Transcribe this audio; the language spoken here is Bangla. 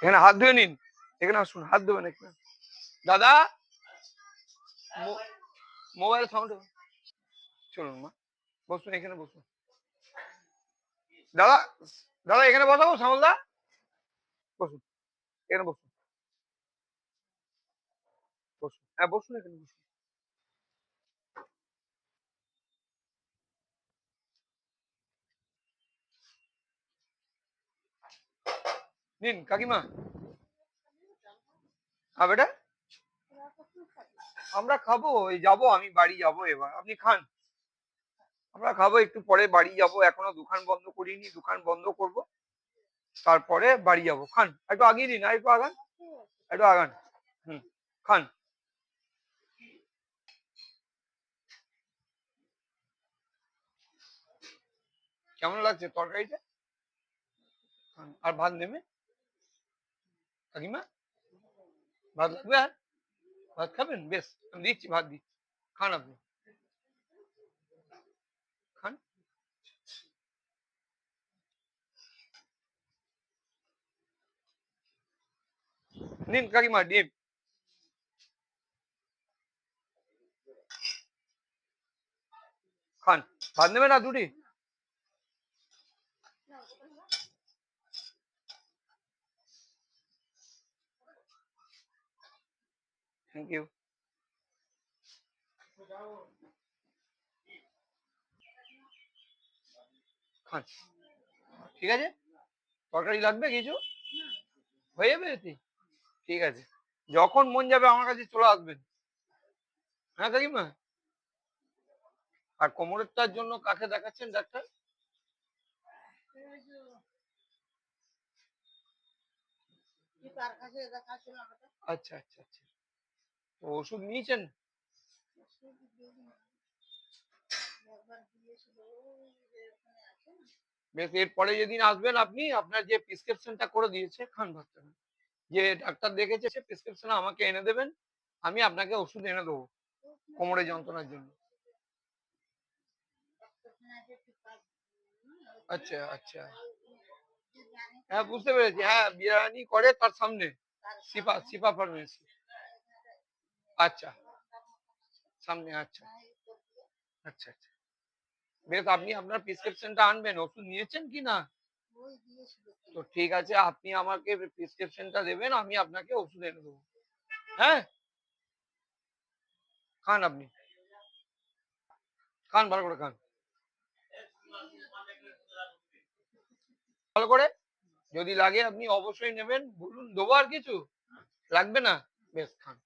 এখানে হাত ধুয়ে নিন। এখানে আসুন, হাত ধোবেন এখানে। দাদা! মোবাইল সাউন্ড চলুন মা, বসুন, এখানে বসুন। দাদা দাদা, এখানে বসাবো শ্যামলদা বসুন, এখানে বসুন। হ্যাঁ এখানে নিন, কাকিমা। হ্যাঁ বেটা? আমরা খাব, এই যাব, আমি বাড়ি যাব এবার। আপনি খান। আমরা খাব, একটু পরে বাড়ি যাব। এখনও দোকান বন্ধ করিনি, দোকান বন্ধ করব। তারপরে বাড়ি যাব। খান, একটু আগিয়ে দিন একটু আগান। একটু আগান। হুম, খান। কেমন লাগছে তরকারিটা? খান। আর ভাত নেবে? কাকিমা? ভাত লাগবে আর? ভাত খাবেন? বেশ, আমি দিচ্ছি, ভাত দিচ্ছি। খান আপনি। খান। নিন কাকিমা ডিম খান। ভাত নেবে না দুটি থ্যাংক ইউ খান ঠিক আছে? তরকারি লাগবে কিছু? হয়ে যাবে এতে? ঠিক আছে। যখন মন যাবে আমার কাছে চলে আসবেন। হ্যাঁ কাকিমা? আর কোমরেরটার জন্য কাকে দেখাচ্ছেন, ডাক্তার? আচ্ছা আচ্ছা আচ্ছা। ওষুধ নিয়েছেন? এরপরে যেদিন আসবেন আপনি, আপনার যে প্রেসক্রিপশনটা করে দিয়েছে খান ভাতটা যে ডাক্তার দেখেছে সে প্রেসক্রিপশন আমাকে এনে দেবেন, আমি আপনাকে ওষুধ এনে দেবো কোমরে যন্ত্রণার জন্য। আচ্ছা আচ্ছা। হ্যাঁ বুঝতে পেরেছি। হ্যাঁ বিরিয়ানি করে তার সামনে সিপা সিপা ফার্মেসি। আচ্ছা। সামনে আচ্ছা। আচ্ছা আচ্ছা। বেশ, আপনি আপনার প্রেসক্রিপশনটা আনবেন। ওষুধ নিয়েছেন কি না? তো ঠিক আছে, আপনি আমাকে প্রেসক্রিপশনটা দেবেন, আমি আপনাকে ওষুধ এনে দেবো। হ্যাঁ? খান আপনি। খান, ভালো করে খান। ভালো করে? যদি লাগে আপনি অবশ্যই নেবেন। বলুন, দেবো আর কিছু? লাগবে না? বেশ, খান।